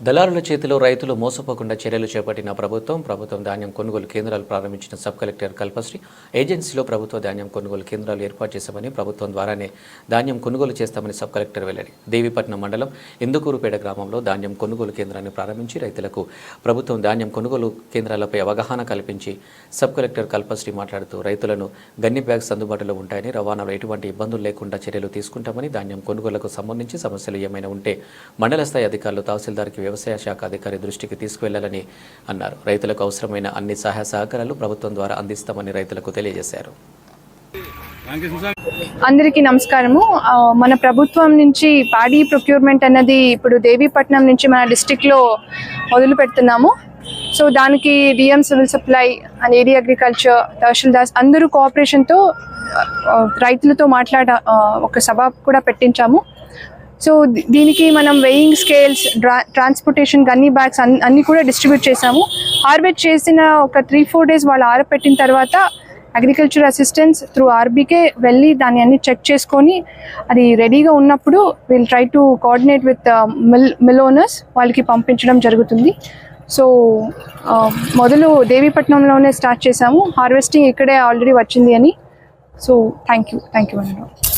దళారుల చేతిలో రైతులు మోసపోకుండా చర్యలు చేపట్టిన ప్రభుత్వం ప్రభుత్వం ధాన్యం కొనుగోలు కేంద్రాలు ప్రారంభించిన సబ్ కలెక్టర్ కల్పశ్రీ ఏజెన్సీలో ప్రభుత్వ ధాన్యం కొనుగోలు కేంద్రాలు ఏర్పాటు చేశామని ప్రభుత్వం ద్వారానే ధాన్యం కొనుగోలు చేస్తామని సబ్ కలెక్టర్ వెల్లడి. దేవీపట్నం మండలం ఇందుకూరుపేట గ్రామంలో ధాన్యం కొనుగోలు కేంద్రాన్ని ప్రారంభించి రైతులకు ప్రభుత్వం ధాన్యం కొనుగోలు కేంద్రాలపై అవగాహన కల్పించి సబ్ కలెక్టర్ కల్పశ్రీ మాట్లాడుతూ రైతులను గన్ని బ్యాగ్స్ అందుబాటులో ఉంటాయని రవాణాలో ఎటువంటి ఇబ్బందులు లేకుండా చర్యలు తీసుకుంటామని ధాన్యం కొనుగోలుకు సంబంధించి సమస్యలు ఏమైనా ఉంటే మండల స్థాయి అధికారులు తహసీల్దార్కి వ్యవసాయ శాఖ అధికారి దృష్టికి తీసుకువెళ్ళాలని అన్నారు. రైతులకు అవసరమైన అన్ని సహాయ సహకారాలు ప్రభుత్వం ద్వారా అందిస్తామని రైతులకు తెలియజేశారు. అందరికీ నమస్కారము. మన ప్రభుత్వం నుంచి పాడి ప్రొక్యూర్మెంట్ అన్నది ఇప్పుడు దేవీపట్నం నుంచి మన డిస్టిక్లో మొదలు పెడుతున్నాము. సో దానికి DM civil supply and AD agriculture tahsildars అందరూ కోఆపరేషన్తో రైతులతో మాట్లాడ ఒక సభ కూడా పెట్టించాము. సో దీ- దీనికి మనం weighing scales transportation gunny bags అన్ని అన్నీ కూడా డిస్ట్రిబ్యూట్ చేసాము హార్వెస్ట్ చేసిన ఒక త్రీ ఫోర్ డేస్ వాళ్ళు ఆరబెట్టిన తర్వాత అగ్రికల్చర్ అసిస్టెంట్స్ త్రూ ఆర్బీకే వెళ్ళి దాన్ని అన్ని చెక్ చేసుకొని అది రెడీగా ఉన్నప్పుడు will try to coordinate with mill mill owners వాళ్ళకి పంపించడం జరుగుతుంది. సో uh, మొదలు దేవీపట్నంలోనే స్టార్ట్ చేసాము హార్వెస్టింగ్ ఇక్కడే ఆల్రెడీ వచ్చింది అని. So thank you thank you అండి